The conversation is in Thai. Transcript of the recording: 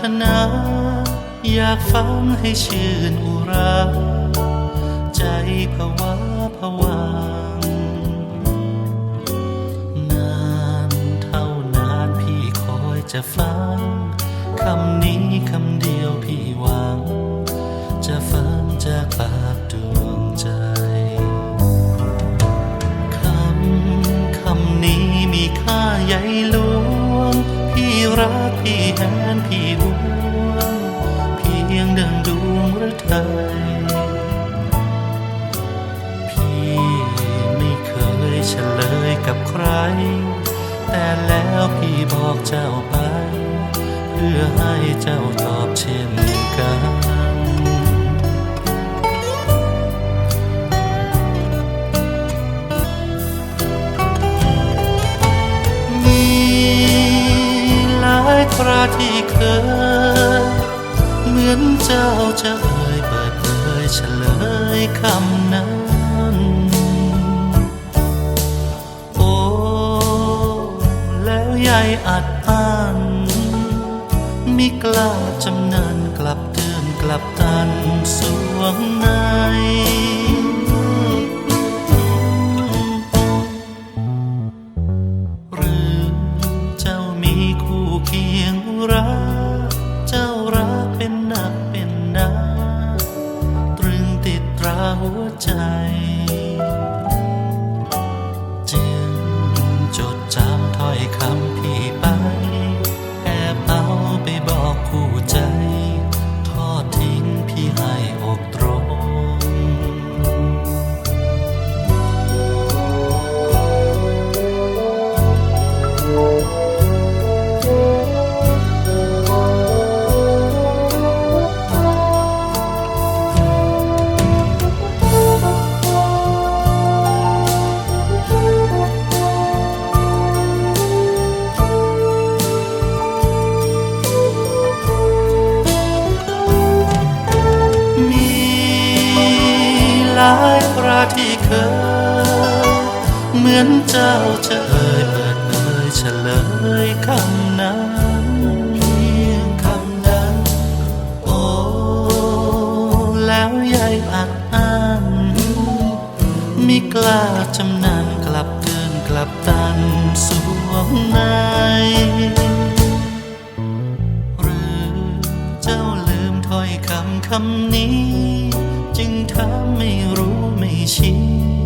ถนา อยากฟังให้ชื่นอุรา ใจภาวะ พี่แหนพี่ห่วงเพียงดังดวงฤทัยพี่ไม่เคยเฉลยกับใคร แต่แล้วพี่บอกเจ้าไป เพื่อให้เจ้าตอบเช่นกัน คราที่เคยเหมือนเจ้าจะเอ่ยเปิดเผยเฉลยคำนั้น โอ้ แล้วยายอัดอั้นมิกล้าจำนันกลับเตือนกลับตันสวงใน คีายคราที่เคย เหมือนเจ้าจะเอ่ยเปิดเผยเฉลยคำนั้นเพียงคำนั้น โอ้ แล้วยายอัดอั้นมิกล้าจำนันกลับเกินกลับตันสวงในหรือเจ้าลืมถ้อยคำคำนี้ จึงทำไม่รู้ไม่ชี้